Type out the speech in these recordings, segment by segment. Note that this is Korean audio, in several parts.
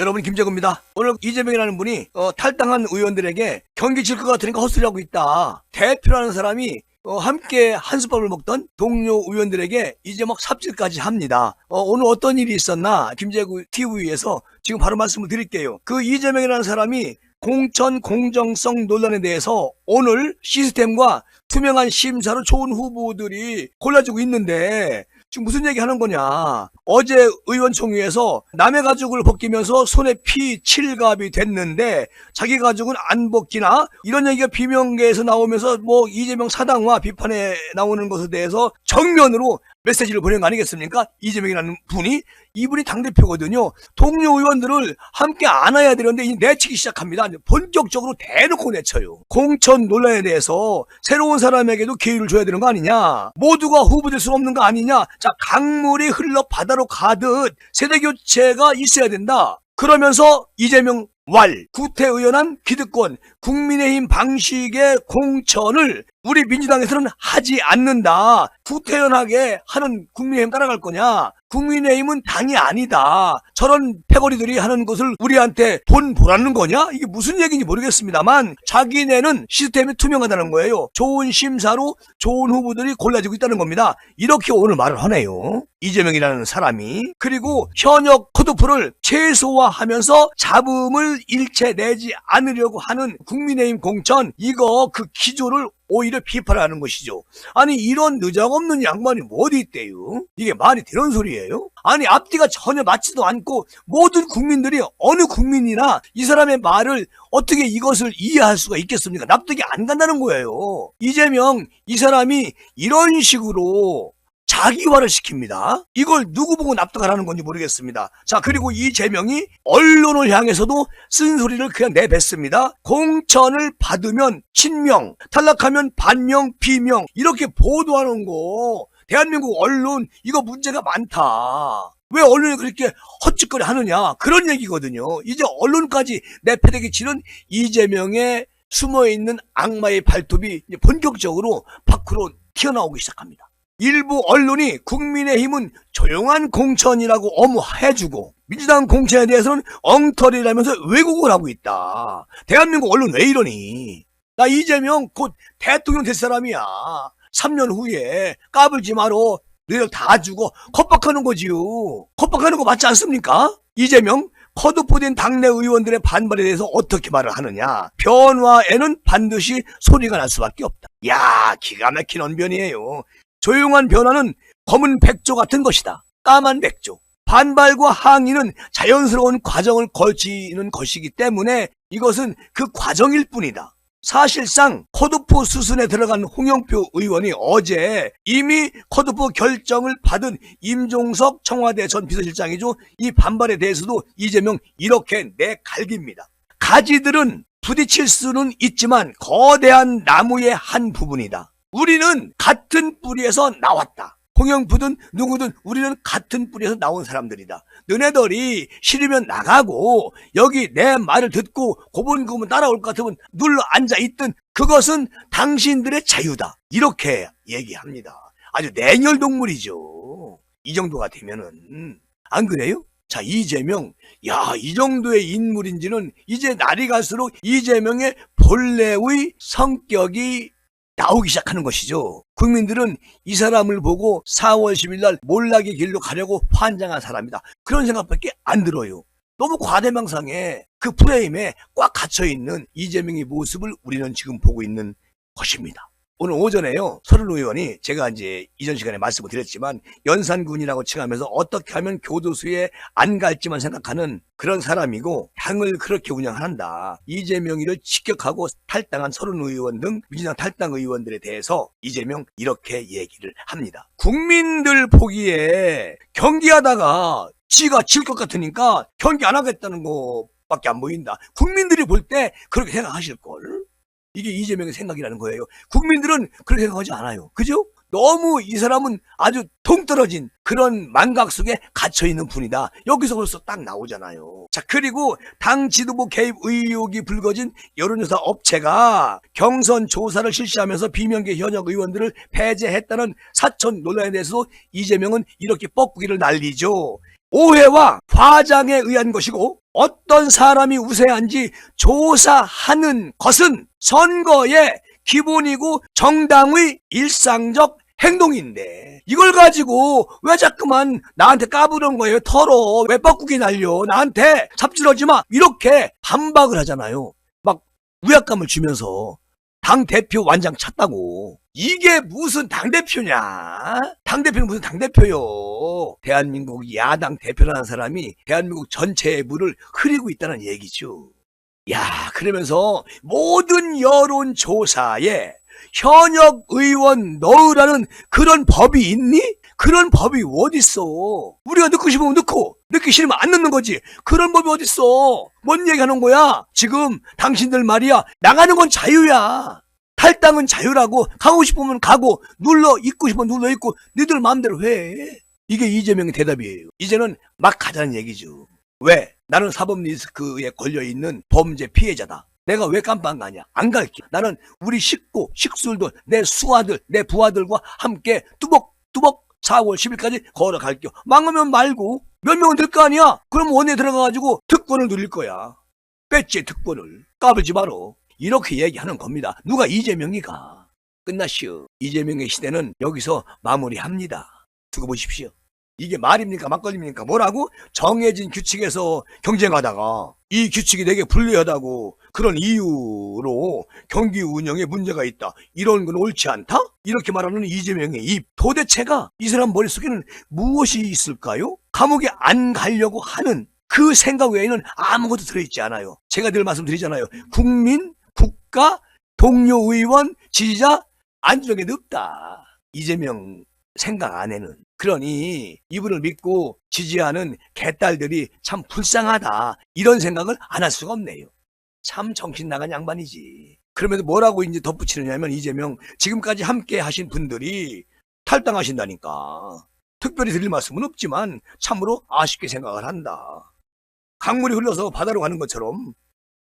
여러분 김재구입니다. 오늘 이재명이라는 분이 어, 탈당한 의원들에게 경기 질 것 같으니까 헛소리하고 있다. 대표라는 사람이 어, 함께 한솥밥을 먹던 동료 의원들에게 이제 막 삽질까지 합니다. 어, 오늘 어떤 일이 있었나 김재구 TV에서 지금 바로 말씀을 드릴게요. 그 이재명이라는 사람이 공천 공정성 논란에 대해서 오늘 시스템과 투명한 심사로 좋은 후보들이 골라지고 있는데 지금 무슨 얘기 하는 거냐. 어제 의원총회에서 남의 가죽을 벗기면서 손에 피 칠갑이 됐는데 자기 가죽은 안 벗기나? 이런 얘기가 비명계에서 나오면서 뭐 이재명 사당과 비판에 나오는 것에 대해서 정면으로 메시지를 보낸 거 아니겠습니까? 이재명이라는 분이 이분이 당대표거든요. 동료 의원들을 함께 안아야 되는데 이 내치기 시작합니다. 본격적으로 대놓고 내쳐요. 공천 논란에 대해서 새로운 사람에게도 기회를 줘야 되는 거 아니냐. 모두가 후보될 수 없는 거 아니냐. 자, 강물이 흘러 바다로 가듯 세대교체가 있어야 된다. 그러면서 이재명 왈, 구태의연한 기득권, 국민의힘 방식의 공천을 우리 민주당에서는 하지 않는다. 구태연하게 하는 국민의힘 따라갈 거냐? 국민의힘은 당이 아니다. 저런 패거리들이 하는 것을 우리한테 돈 보라는 거냐? 이게 무슨 얘기인지 모르겠습니다만 자기네는 시스템이 투명하다는 거예요. 좋은 심사로 좋은 후보들이 골라지고 있다는 겁니다. 이렇게 오늘 말을 하네요. 이재명이라는 사람이 그리고 현역 컷오프를 최소화하면서 잡음을 일체 내지 않으려고 하는 국민의힘 공천 이거 그 기조를 오히려 비판하는 것이죠. 아니 이런 느장없는 양반이 뭐 어디 있대요? 이게 말이 되는 소리예요? 아니 앞뒤가 전혀 맞지도 않고 모든 국민들이 어느 국민이나 이 사람의 말을 어떻게 이것을 이해할 수가 있겠습니까? 납득이 안 간다는 거예요. 이재명 이 사람이 이런 식으로 자기화를 시킵니다. 이걸 누구 보고 납득하라는 건지 모르겠습니다. 자, 그리고 이재명이 언론을 향해서도 쓴소리를 그냥 내뱉습니다. 공천을 받으면 친명, 탈락하면 반명, 비명, 이렇게 보도하는 거, 대한민국 언론, 이거 문제가 많다. 왜 언론이 그렇게 헛짓거리 하느냐. 그런 얘기거든요. 이제 언론까지 내 패대기 치는 이재명의 숨어있는 악마의 발톱이 본격적으로 밖으로 튀어나오기 시작합니다. 일부 언론이 국민의힘은 조용한 공천이라고 엄호해주고 민주당 공천에 대해서는 엉터리라면서 왜곡을 하고 있다. 대한민국 언론 왜 이러니? 나 이재명 곧 대통령 될 사람이야. 3년 후에 까불지 마로 너희들 다 주고 컵박하는 거지요. 컵박하는 거 맞지 않습니까? 이재명 컷오프된 당내 의원들의 반발에 대해서 어떻게 말을 하느냐. 변화에는 반드시 소리가 날 수밖에 없다. 야 기가 막힌 언변이에요. 조용한 변화는 검은 백조 같은 것이다. 까만 백조. 반발과 항의는 자연스러운 과정을 거치는 것이기 때문에 이것은 그 과정일 뿐이다. 사실상 컷오프 수순에 들어간 홍영표 의원이 어제 이미 컷오프 결정을 받은 임종석 청와대 전 비서실장이죠. 이 반발에 대해서도 이재명 이렇게 내갈깁니다. 가지들은 부딪힐 수는 있지만 거대한 나무의 한 부분이다. 우리는 같은 뿌리에서 나왔다. 홍영표든 누구든 우리는 같은 뿌리에서 나온 사람들이다. 너네들이 싫으면 나가고 여기 내 말을 듣고 고분고분 따라올 것 같으면 눌러 앉아 있든 그것은 당신들의 자유다. 이렇게 얘기합니다. 아주 냉혈 동물이죠. 이 정도가 되면은 안 그래요? 자 이재명 야 이 정도의 인물인지는 이제 날이 갈수록 이재명의 본래의 성격이 나오기 시작하는 것이죠. 국민들은 이 사람을 보고 4월 10일 날 몰락의 길로 가려고 환장한 사람이다. 그런 생각밖에 안 들어요. 너무 과대망상에 그 프레임에 꽉 갇혀있는 이재명의 모습을 우리는 지금 보고 있는 것입니다. 오늘 오전에요. 서른 의원이 제가 이제 이전 시간에 말씀을 드렸지만 연산군이라고 칭하면서 어떻게 하면 교도소에 안 갈지만 생각하는 그런 사람이고 당을 그렇게 운영한다. 이재명이를 직격하고 탈당한 서른 의원 등 민주당 탈당 의원들에 대해서 이재명 이렇게 얘기를 합니다. 국민들 보기에 경기하다가 지가 질 것 같으니까 경기 안 하겠다는 거밖에 안 보인다. 국민들이 볼 때 그렇게 생각하실 걸. 이게 이재명의 생각이라는 거예요. 국민들은 그렇게 생각하지 않아요. 그죠? 너무 이 사람은 아주 동떨어진 그런 망각 속에 갇혀 있는 분이다. 여기서 벌써 딱 나오잖아요. 자, 그리고 당 지도부 개입 의혹이 불거진 여론조사 업체가 경선 조사를 실시하면서 비명계 현역 의원들을 폐재했다는 사천 논란에 대해서도 이재명은 이렇게 뻐꾸기를 날리죠. 오해와 과장에 의한 것이고 어떤 사람이 우세한지 조사하는 것은 선거의 기본이고 정당의 일상적 행동인데 이걸 가지고 왜 자꾸만 나한테 까부는 거예요? 털어. 왜 뻐꾸기 날려? 나한테 잡질하지 마. 이렇게 반박을 하잖아요. 막 우약감을 주면서 당 대표 완장 찼다고. 이게 무슨 당 대표냐? 당 대표는 무슨 당 대표요? 대한민국 야당 대표라는 사람이 대한민국 전체의 물을 흐리고 있다는 얘기죠. 야 그러면서 모든 여론 조사에 현역 의원 넣으라는 그런 법이 있니? 그런 법이 어딨어? 우리가 넣고 싶으면 넣고, 넣기 싫으면 안 넣는 거지. 그런 법이 어딨어? 뭔 얘기 하는 거야? 지금 당신들 말이야. 나가는 건 자유야. 탈당은 자유라고, 가고 싶으면 가고, 눌러, 있고 싶으면 눌러 있고, 니들 마음대로 해. 이게 이재명의 대답이에요. 이제는 막 가자는 얘기죠. 왜? 나는 사법 리스크에 걸려있는 범죄 피해자다. 내가 왜 깜빵 가냐? 안 갈게. 나는 우리 식구, 식술들, 내 수아들, 내 부하들과 함께 뚜벅뚜벅 4월 10일까지 걸어갈게요. 망하면 말고 몇 명은 될 거 아니야? 그럼 원에 들어가가지고 특권을 누릴 거야. 뺐지 특권을. 까불지 마라. 이렇게 얘기하는 겁니다. 누가 이재명이가. 끝났시오. 이재명의 시대는 여기서 마무리합니다. 두고 보십시오. 이게 말입니까 막걸리입니까 뭐라고 정해진 규칙에서 경쟁하다가 이 규칙이 되게 불리하다고 그런 이유로 경기 운영에 문제가 있다. 이런 건 옳지 않다? 이렇게 말하는 이재명의 입. 도대체가 이 사람 머릿속에는 무엇이 있을까요? 감옥에 안 가려고 하는 그 생각 외에는 아무것도 들어있지 않아요. 제가 늘 말씀드리잖아요. 국민 국가 동료 의원 지지자 안쪽에 없다. 이재명 생각 안에는. 그러니 이분을 믿고 지지하는 개딸들이 참 불쌍하다. 이런 생각을 안 할 수가 없네요. 참 정신 나간 양반이지. 그러면서 뭐라고 이제 덧붙이느냐면 이재명 지금까지 함께 하신 분들이 탈당하신다니까. 특별히 드릴 말씀은 없지만 참으로 아쉽게 생각을 한다. 강물이 흘러서 바다로 가는 것처럼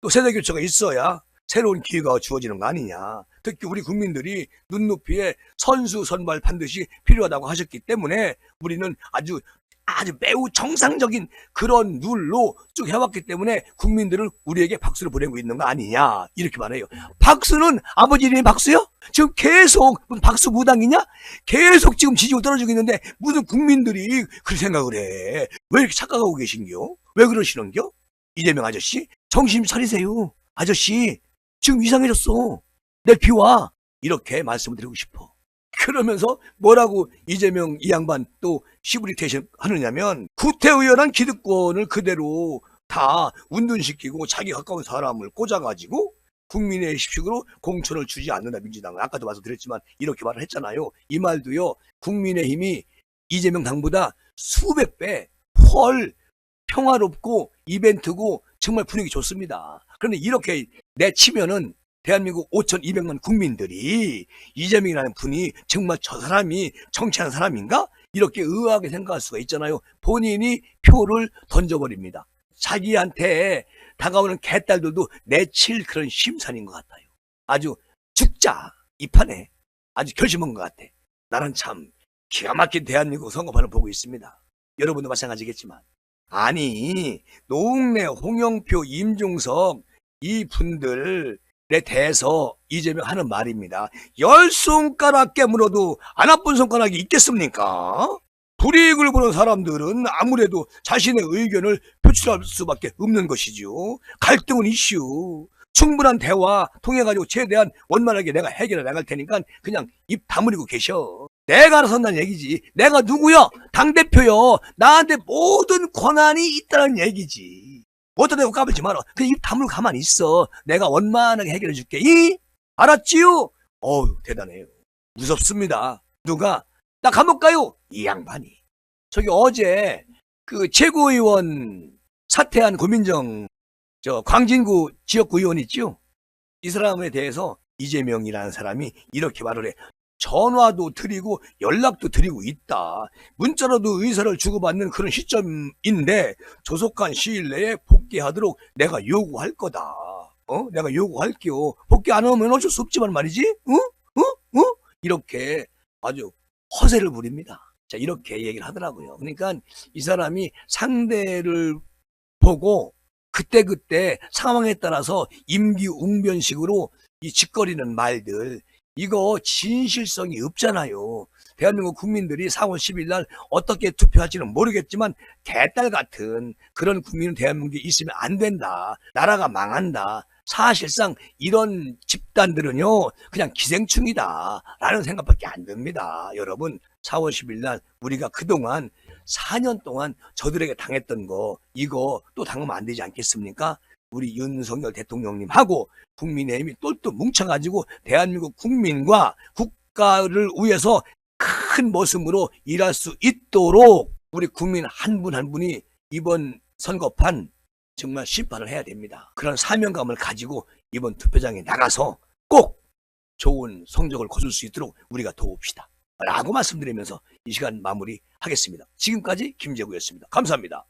또 세대 교체가 있어야 새로운 기회가 주어지는 거 아니냐. 특히 우리 국민들이 눈높이에 선수 선발 반드시 필요하다고 하셨기 때문에 우리는 아주 아주 매우 정상적인 그런 룰로 쭉 해왔기 때문에 국민들은 우리에게 박수를 보내고 있는 거 아니냐 이렇게 말해요. 박수는 아버지 이름이 박수요? 지금 계속 무슨 박수 무당이냐? 계속 지금 지지율 떨어지고 있는데 무슨 국민들이 그 생각을 해? 왜 이렇게 착각하고 계신겨? 왜 그러시는겨? 이재명 아저씨 정신 차리세요. 아저씨 지금 이상해졌어. 내 비와. 이렇게 말씀을 드리고 싶어. 그러면서 뭐라고 이재명 이 양반 또 시브리테이션 하느냐면 구태의연한 기득권을 그대로 다 운둔시키고 자기 가까운 사람을 꽂아가지고 국민의 십식으로 공천을 주지 않는다 민주당은. 아까도 말씀드렸지만 이렇게 말을 했잖아요. 이 말도요 국민의힘이 이재명 당보다 수백 배훨 평화롭고 이벤트고 정말 분위기 좋습니다. 그런데 이렇게 내치면은 대한민국 5,200만 국민들이 이재명이라는 분이 정말 저 사람이 정치하는 사람인가? 이렇게 의아하게 생각할 수가 있잖아요. 본인이 표를 던져버립니다. 자기한테 다가오는 개딸들도 내칠 그런 심산인 것 같아요. 아주 죽자 이 판에 아주 결심한 것 같아. 나는 참 기가 막힌 대한민국 선거판을 보고 있습니다. 여러분도 마찬가지겠지만 아니 노웅래, 홍영표, 임종석 이 분들에 대해서 이재명 하는 말입니다. 열 손가락 깨물어도 안 아픈 손가락이 있겠습니까? 불이익을 보는 사람들은 아무래도 자신의 의견을 표출할 수밖에 없는 것이죠. 갈등은 이슈. 충분한 대화 통해가지고 최대한 원만하게 내가 해결해 나갈 테니까 그냥 입 다물고 계셔. 내가 알아서 한다는 얘기지. 내가 누구요? 당대표요. 나한테 모든 권한이 있다는 얘기지. 어디다 대고 까불지 마라. 그냥 입 다물고 가만히 있어. 내가 원만하게 해결해 줄게. 이? 알았지요? 어우, 대단해요. 무섭습니다. 누가? 나 감옥 가요? 이 양반이. 저기 어제 그 최고위원 사퇴한 고민정 저 광진구 지역구 의원 있죠? 이 사람에 대해서 이재명이라는 사람이 이렇게 말을 해. 전화도 드리고 연락도 드리고 있다. 문자로도 의사를 주고받는 그런 시점인데 조속한 시일 내에 복귀하도록 내가 요구할 거다. 어? 내가 요구할게요. 복귀 안 하면 어쩔 수 없지만 말이지. 어? 어? 어? 이렇게 아주 허세를 부립니다. 자, 이렇게 얘기를 하더라고요. 그러니까 이 사람이 상대를 보고 그때그때 상황에 따라서 임기응변식으로 이 짓거리는 말들 이거 진실성이 없잖아요. 대한민국 국민들이 4월 10일 날 어떻게 투표할지는 모르겠지만 개딸 같은 그런 국민은 대한민국에 있으면 안 된다. 나라가 망한다. 사실상 이런 집단들은요, 그냥 기생충이다. 라는 생각밖에 안 듭니다. 여러분, 4월 10일 날 우리가 그동안 4년 동안 저들에게 당했던 거, 이거 또 당하면 안 되지 않겠습니까? 우리 윤석열 대통령님하고 국민의힘이 똘똘 뭉쳐가지고 대한민국 국민과 국가를 위해서 큰 모습으로 일할 수 있도록 우리 국민 한 분 한 분이 이번 선거판 정말 심판을 해야 됩니다. 그런 사명감을 가지고 이번 투표장에 나가서 꼭 좋은 성적을 거둘 수 있도록 우리가 도웁시다. 라고 말씀드리면서 이 시간 마무리하겠습니다. 지금까지 김재구였습니다. 감사합니다.